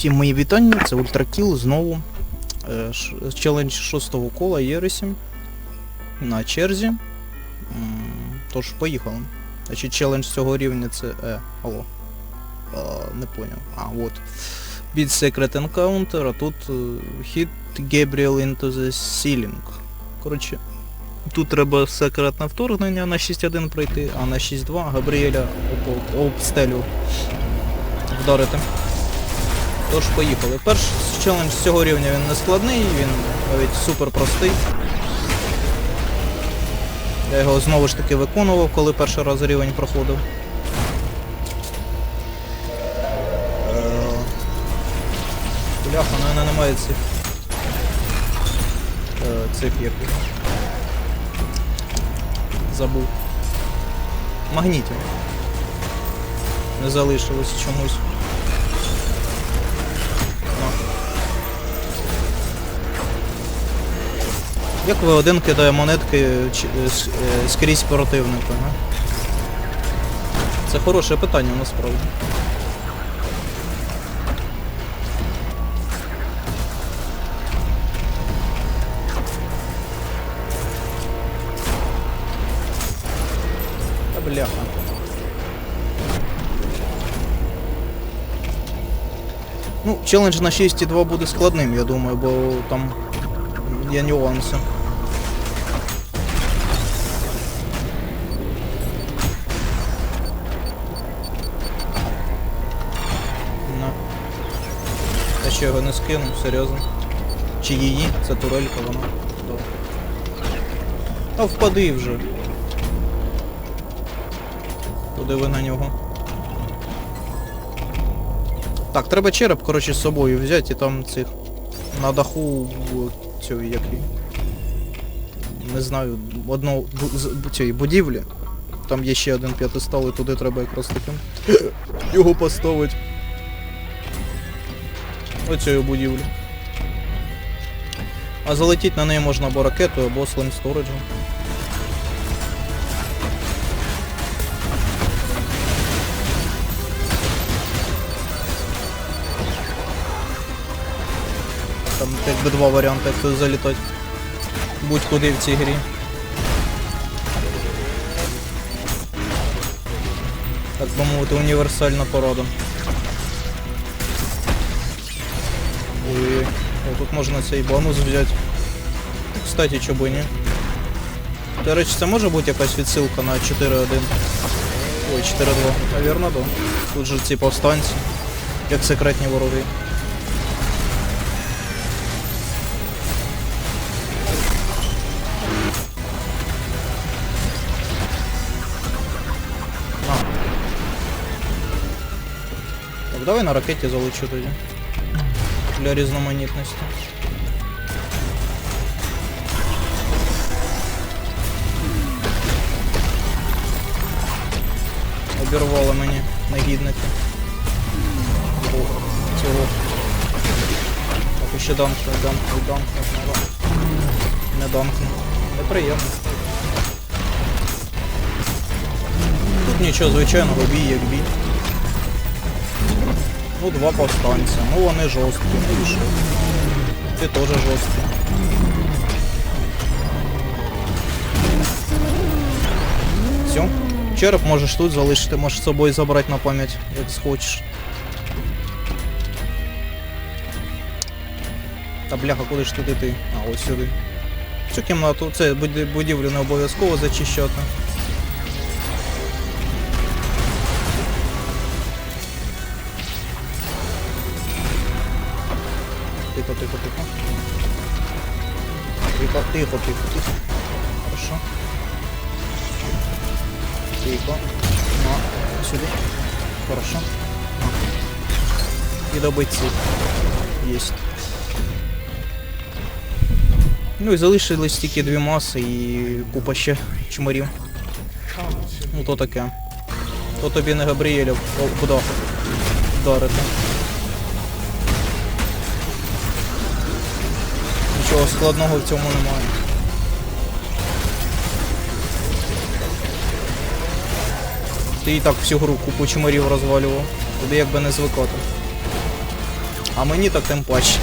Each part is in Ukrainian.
Всім мої вітання, це Ультракіл знову. Е, Челендж шостого кола Єресі на черзі. Тож, поїхали. Значить, челендж цього рівня це. Е, алло. А, не поняв. А, от. Beat Secret Encounter, а тут е, Hit Gabriel into the Ceiling. Коротше, тут треба секретне вторгнення на 6.1 пройти, а на 6.2 Габріеля об стелю вдарити. Тож поїхали. Перший челендж цього рівня він не складний, він навіть супер простий. Я його знову ж таки виконував, коли перший раз рівень проходив. Е, Бляха, ну мене немає цих. е, Цих як. Забув. Магнітів. Не залишилось чомусь. Як ви один кидає монетки с- е, скрізь противника, а? Це хороше питання насправді. Та бляха. Ну, челендж на 6.2 буде складним, я думаю, бо там є нюанси. Ще його не скину, серйозно. Чи її? Це турелька вона. Та впади вже. Подиви на нього. Так, треба череп, коротше, з собою взяти і там цих на даху цю який. Не знаю, одного цієї будівлі. Там є ще один п'ятистал, і туди треба якраз таким його поставити. Оцею будівлю. А залетіти на неї можна або ракетою, або слим сториджем. Там якби два варіанти, як туди залітати. Будь-куди в цій грі. Так би мовити, універсальна порада. Ой, о, тут можна цей бонус взяти. Кстати, чого і ні. До речі, це може бути якась відсилка на 4.1. Ой, 4.2. Навірно, да. Тут же ці повстанці, як секретні вороги. Давай на ракеті залечу тоді. Для різноманітності. Обірвало мені негідники. О, Цього. Так, ще данкну, данкну, данкну. Не данкну. Неприємно. Тут нічого звичайного, бій як бій. Ну, два повстанця. Ну вони жорсткі, що? Ти теж жорсткий. Все. Череп можеш тут залишити, можеш з собою забрати на пам'ять, як схочеш. Та бляха, куди ж туди ти? А, ось сюди. Цю кімнату, це буді- будівлю не обов'язково зачищати. Тихо, тихо, тихо. Тихо, тихо, тихо, тихо. Хорошо. Тихо. На, сюди. Хорошо. На. І добить цих. Єсть. Ну і залишились тільки дві маси і купа ще чмарів. Ну то таке. То тобі не Габріеля в- куди вдарити. Нічого складного в цьому немає. Ти і так всю гру купу чмарів розвалював. Тобі якби не звикати. А мені так тим паче.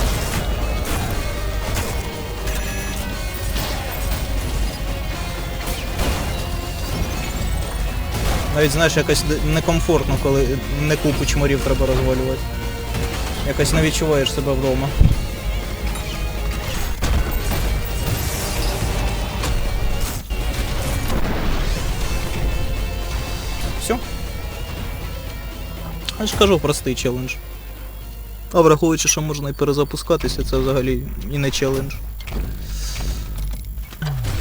Навіть знаєш, якось некомфортно, коли не купу чморів треба розвалювати. Якось не відчуваєш себе вдома. Ж кажу, простий челендж. А враховуючи, що можна і перезапускатися, це взагалі і не челендж.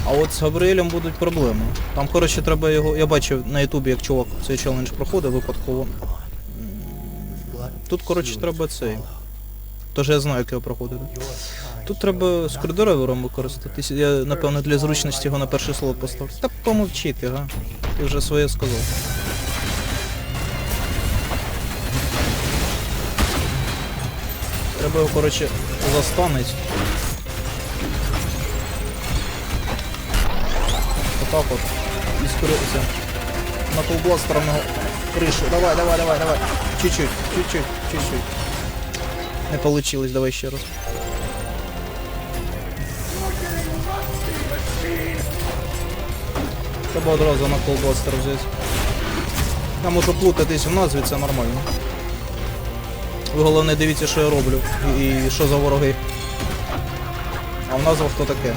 А от з Габріелем будуть проблеми. Там, коротше, треба його. Я бачив на ютубі, як чувак цей челендж проходив випадково. Тут, коротше, треба цей. Тож я знаю, як його проходити. Тут треба скридоревером використатися. Я, напевно, для зручності його на перший слот поставлю. Та помовчи ти, га. Ти вже своє сказав. Треба його, коротше, застануть. Отак от. І скоритися. На колбластером його кришу. Давай, давай, давай, давай. Чуть-чуть, чуть-чуть, чуть-чуть. Не получилось, давай ще раз. Треба одразу на колбластер взяти. Я можу плутатись в назві, це нормально. Ви головне дивіться, що я роблю. І, що за вороги. А в назвах хто таке.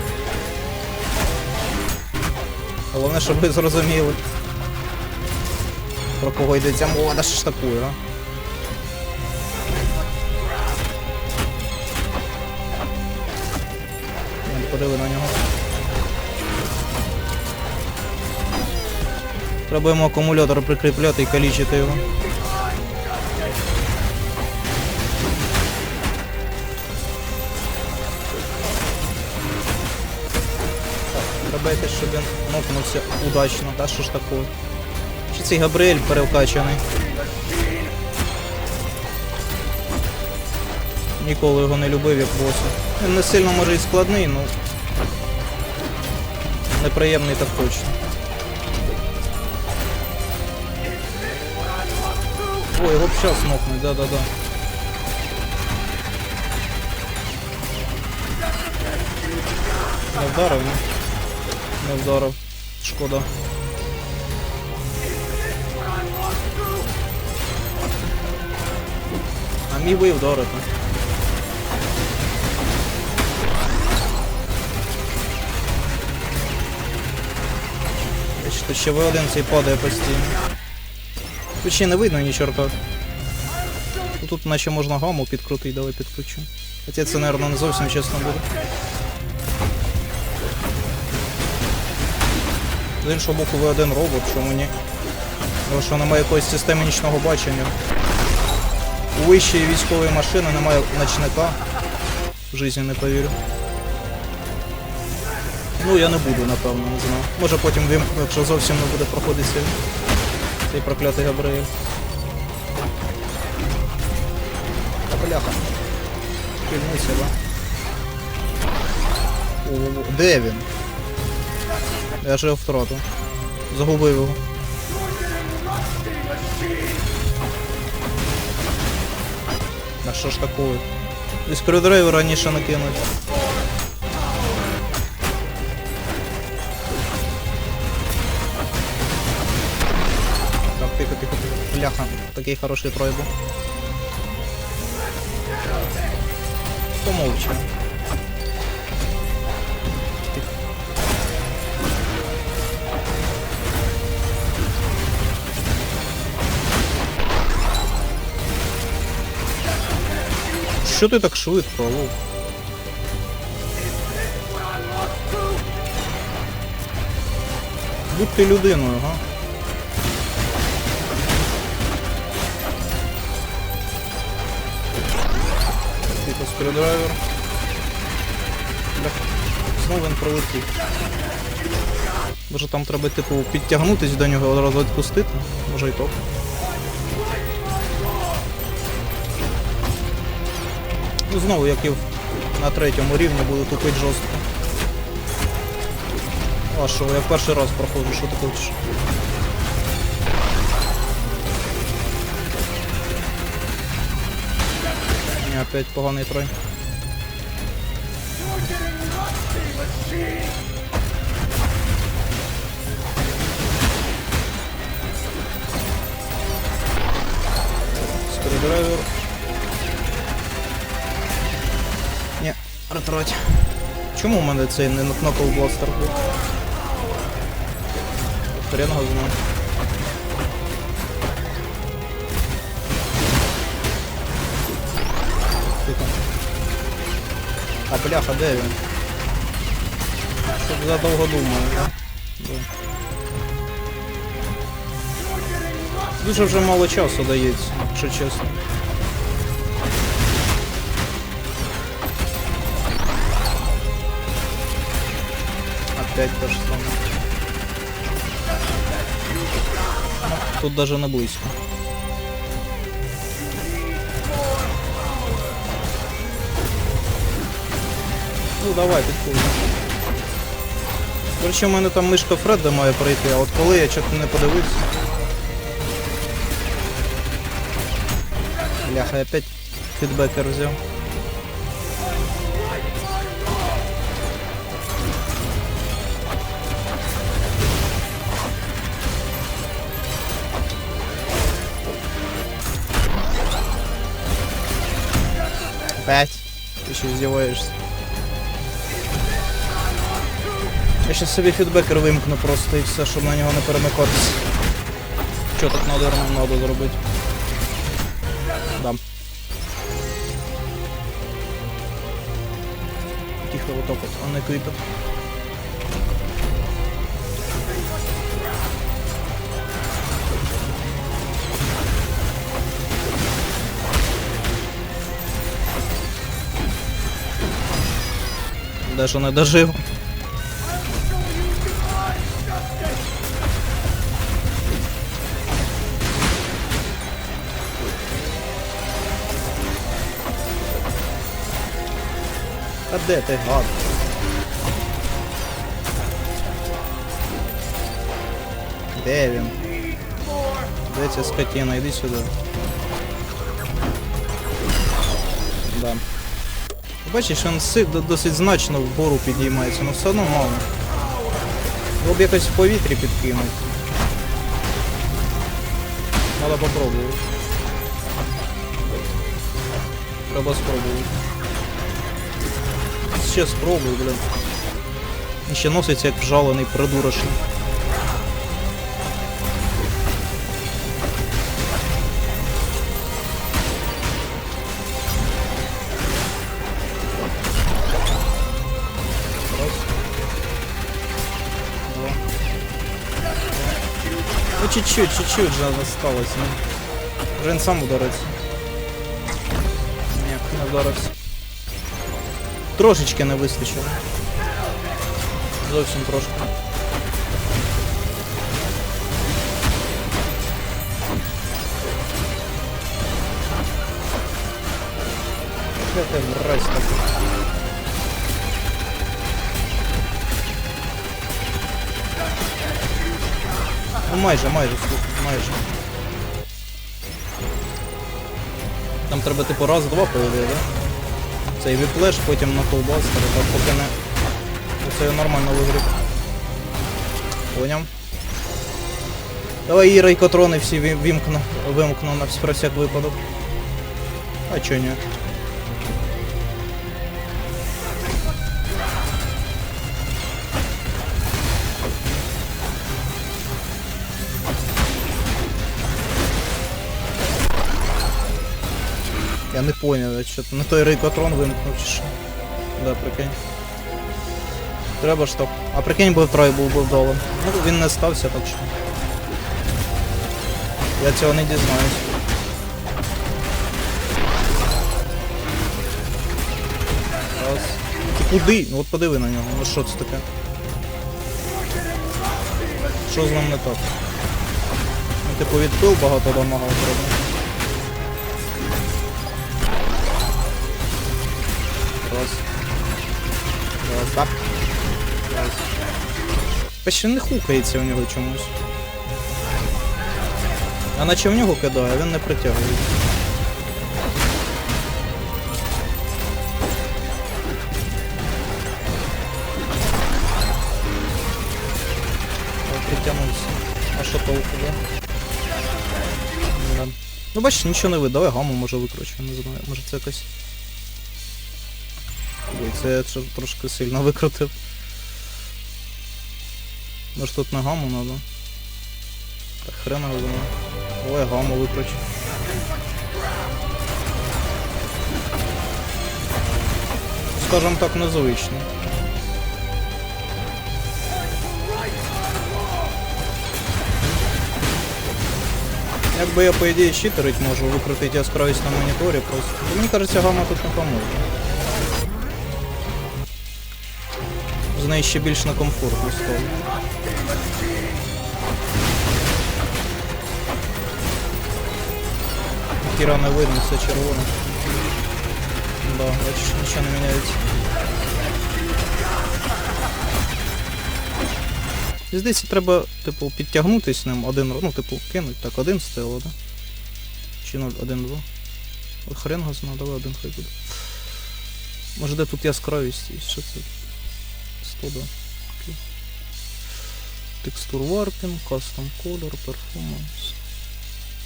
Головне, щоб ви зрозуміли. Про кого йдеться мова, да що ж такое, а? Подиви на нього. Треба йому акумулятор прикріпляти і калічити його. Нокнувся удачно, та що ж такое? Чи цей Габріель перевкачаний? Ніколи його не любив як боса. Він не сильно може і складний, ну. Неприємний так точно. Ой, його б щас нокнуть, да-да-да. Не вдарив, ні? Не вдарив. Шкода. А міг би вдарити. Бачите, ще В1 цей падає постійно. Тут ще не видно ні чорта. Тут наче можна гаму підкрутити, давай підключу. Хоча це, мабуть, не зовсім чесно буде. З іншого боку, ви один робот, чому ні? Тому що немає якоїсь системи нічного бачення. У вищої військової машини немає ночника. В житті не повірю. Ну я не буду, напевно, не знаю. Може потім вимкну, якщо зовсім не буде проходитися цей проклятий Габриель. Та бляха. Пільнуйся, да? О, де він? Я ж його втратив. Загубив його. А що ж такое? І скрюдрайвер раніше накинуть. Так, тихо, тихо, тихо. Бляха, такий хороший трой був. Помовчи. Що ти так швидко, алло? Будь ти людиною, га? Типу скрюдрайвер. Знову він пролетів. Може там треба типу підтягнутись до нього одразу відпустити? Може і то. Ну знову, як і на третьому рівні буду тупить жорстко. А що, я перший раз проходжу, що ти хочеш? Ні, Опять поганий трой. Скрюдрайвер. Ні, ретрать. Чому в мене цей не кнопив бластер був? Хрен його знає. А бляха, де він? Щоб задовго думаю. Дуже вже мало часу дається, якщо чесно. Опять то же самое. Тут даже не близько. Ну давай, підходь. Короче, у мене там мишка Фредда має пройти, а от коли я чого не подивився. Бляха, я опять фідбекер взяв. Опять. Ты что издеваешься. Я сейчас собі фідбекер вимкну просто і все, щоб на нього не перемикатися. Що так надо надо зробити? Дам. Тихо, вот так вот, а не Даже не дожив. А де ти гад? Де він? Де ця скотина? Іди сюди. Да. Бачиш, він си досить значно вгору підіймається, але все одно мало. Його б якось в повітрі підкинути. Надо попробувати. Треба спробувати. Ще спробую, блін. Він ще носиться як вжалений придурочний. чуть-чуть, чуть-чуть же осталось. Ну. Вже він сам удариться. Ні, не вдарився. Трошечки не вистачило. Зовсім трошки. Де ти вразь Ну майже, майже, майже. Там треба типу раз-два по ідеї, да? Цей віплеш, потім на колбастер, так поки не. Це я нормально вигріб. Поняв. Давай і рейкотрони всі вімкну, вимкну на вс- про всяк випадок. А чо ні? Я не понял, я що не той рейкотрон вимкнув чи. Да, прикинь. Треба ж так. А прикинь, був трой був би вдома. Ну він не стався, так що. Я цього не дізнаюсь. Раз. Ти куди? Ну от подиви на нього, ну що це таке? Що з ним не так? Ну, типу відпил багато дамага зробив. Раз. Раз, так. Раз. Почти не хукається у нього чомусь. А наче в нього кидає, він не притягує. Притягнувся. А що толку. Да. Ну бачиш, нічого не видає, гаму може викручує, не знаю. Може це якось... Ой, це я тр- трошки сильно викрутив. Може тут на гаму надо? Так хрена знає. Давай гаму викручу. Скажем так, незвично. Якби я по ідеї щитерить можу, викрутити яскравість на моніторі просто. Мені кажеться, гамма тут не поможе. З неї ще більш некомфортно стало. Кіра не видно, все червоне. Да, бачиш, нічого не міняється. І Здається, треба, типу, підтягнутись ним один, ну, типу, кинуть, так, один стело, да? Чи 0, 1, 2. Ой, Хрен го зна, давай один хай буде. Може де тут яскравість є, що це? 100, Текстур варпінг, кастом колор, перформанс.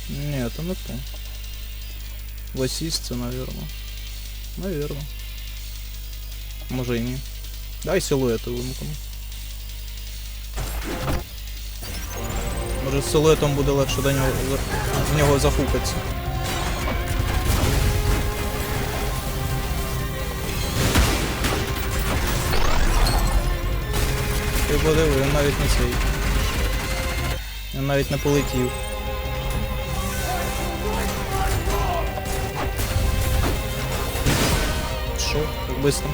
Ні, це не то. В асісті, наверное. Наверно. Може і ні. Дай силуети вимкну. Може з силуетом буде легше до нього в нього захукатися. Ти подиви, він навіть не цей. Він навіть не полетів. Шо? Так быстро.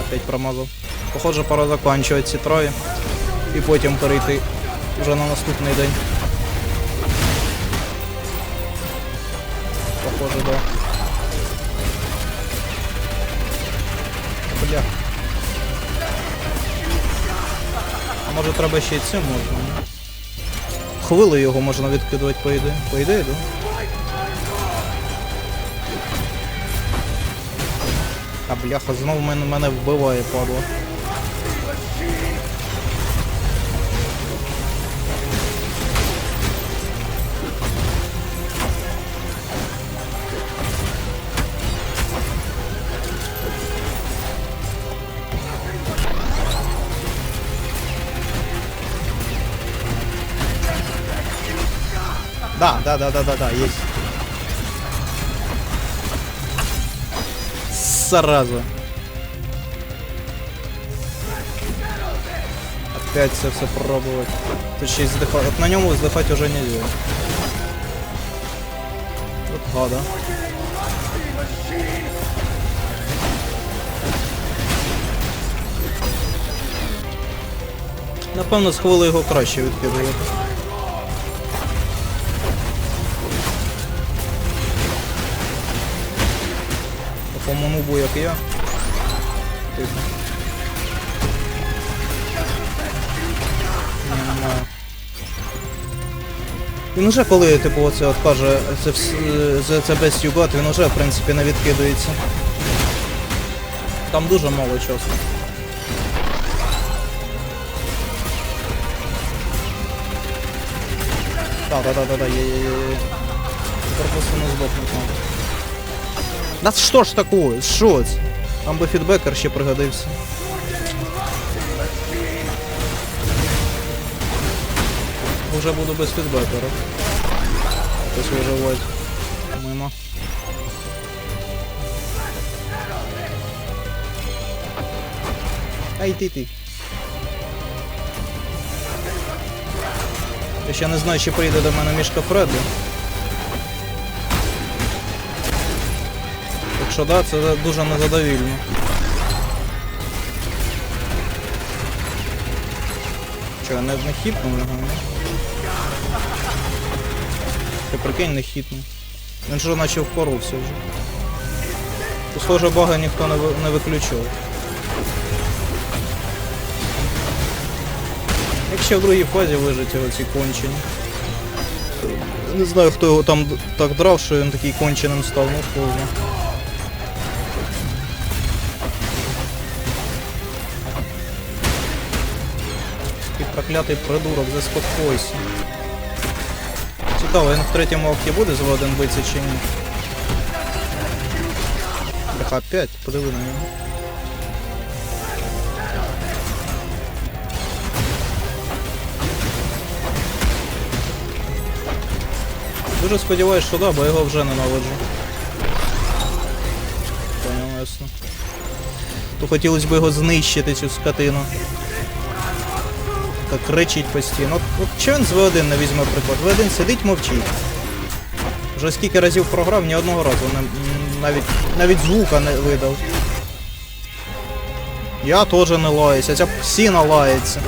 Опять промазав. Похоже, пора заканчивать ці троє. І потім перейти вже на наступний день. Похоже, да. Бля. А може треба ще й цим можна? ні? Хвили його можна відкидувати по ідеї. По ідеї, да? А бляха, знову мене, мене вбиває, падла. Да, да, да, да, да, да, есть. Сразу. Опять все все пробовать. Тут ще й здихати. От на ньому здихати уже нельзя. От гада. Напевно, з хвили його краще відкидувати. Такому нубу, як я. Тихо. Немає. Він уже коли, типу, оце от каже, це, це, це без югат, він уже, в принципі, не відкидується. Там дуже мало часу. Так, да, да, да, є, є, є, є. Тепер Да що ж такое? Що? Там би фідбекер ще пригодився. Уже буду без фідбекера. Хтось виживать. Мимо. Ай ти ти. Я ще не знаю, чи прийде до мене мішка Фредди. Якщо да, це дуже незадовільно. Що, я не, не хітнув його? Ти прикинь, не хітнув. Він же наче впоровся вже. То схоже бага ніхто не, ви- не виключав. Як ще в другій фазі вижить його ці кончені. Не знаю, хто його там так драв, що він такий конченим став, ну хто Ти проклятий придурок, заспокойся. Цікаво, він в третьому акті буде з один битися чи ні? Бляха, опять, подиви на нього. Дуже сподіваюсь, що да, бо його вже ненавиджу. Понял, ясно. То хотілося б його знищити, цю скотину. Так кричить постійно. От, от чого він з В1 не візьме приклад? В1 сидить, мовчить. Вже скільки разів програв, ні одного разу навіть, навіть звука не видав. Я теж не лаюся, ця псіна лається.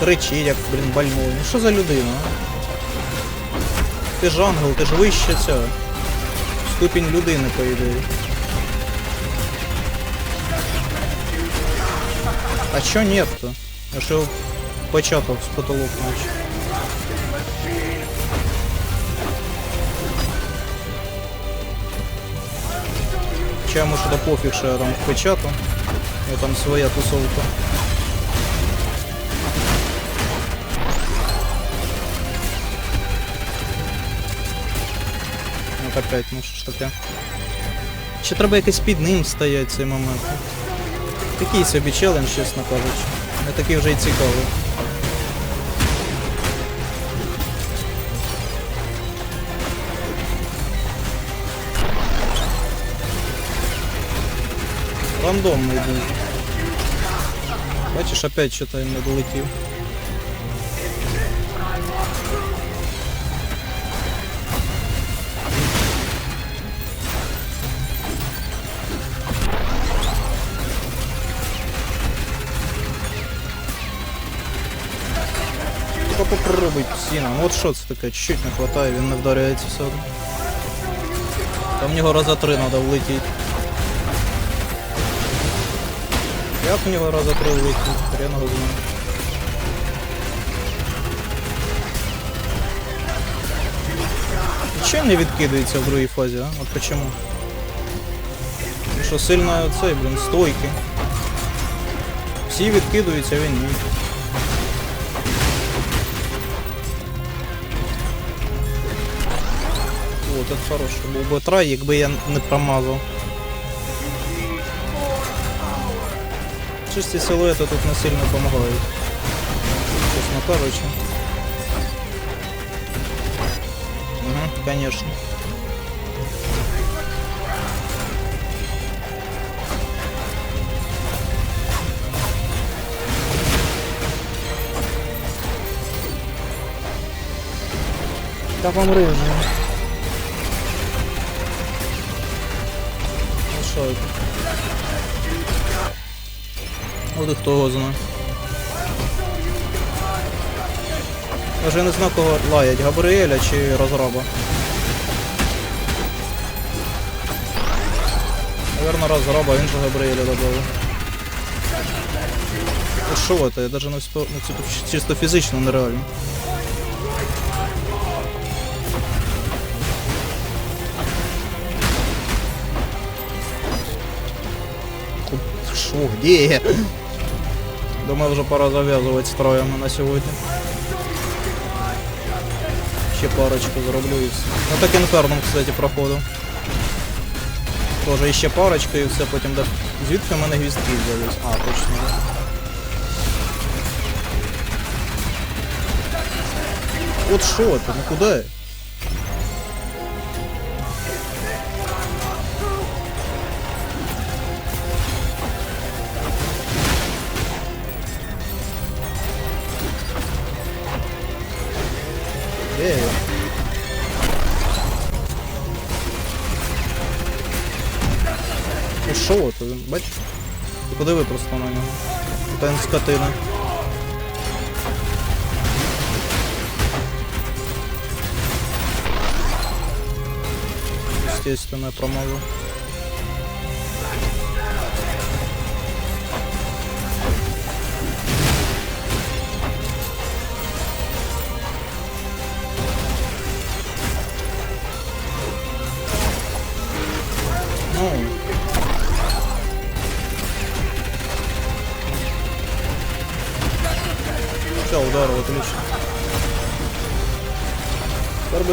Кричить, як, блін, больной. Ну що за людина? Ти ж ангел, ти ж вище цього. Ступінь людини, по ідеї. А чё нет-то? Я ж його початок з потолок наче. Чи йому що то пофіг, що я там впечатав. Я там своя тусовка. Ну опять, ну що ж таке. Чи треба якось під ним стоять цей момент? Такий собі челендж, чесно кажучи. Не такий вже й цікавий. Рандомний був. Бачиш, опять що-то не долетів. Тільки попробуй псина. Ну от що це таке, чуть-чуть не хватає, він не вдаряється все одно. Там в нього раза три треба влетіти. Як в нього раза три влетіти? Хрен його знає. Чим не відкидається в другій фазі, а? От почему? Тому Що сильно цей, блін, стойки. Всі відкидуються, а він ні. Це хороший був би трай, якби я не промазав. Чисті силуети тут не сильно допомагають. Чесно кажучи. Угу, конечно. Та помри вже. От і хто його знає. Я вже не знаю кого лаять, Габріеля чи розраба. Наверно, розраба, він же Габріеля добавив. Що це? Я даже. Ну, це чисто фізично нереально. Шо, где я? Думаю, вже пора зав'язувати з троями на сьогодні. Ще парочку зроблю і все. Ну так інферном, кстати, проходив. Тоже іще парочка і все, потім де... Звідки в мене гвіздки взялись? А, точно, да. От що ти, ну куди? Бачиш? Ти подиви просто на нього. Та він скотина. Естественно, я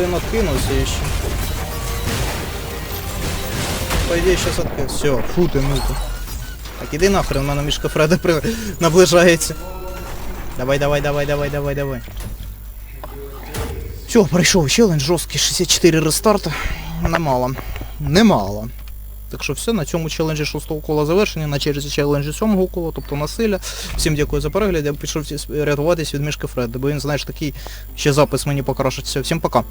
Теперь откинулся еще. По идее сейчас откинусь. Все, фу ты ну-ка. Так іди нахрен, в мене мішка Фреда при... наближається. Давай, давай, давай, давай, давай, давай. Все, пройшов челендж жорсткий, 64 рестарта. Немало. Немало. Так що все, на цьому челенджі шостого кола завершення, на черзі челенджі сьомого кола, тобто насилля. Всім дякую за перегляд, я пішов рятуватись від мішки Фреда, бо він, знаєш, такий ще запис мені покрашиться. Всім пока.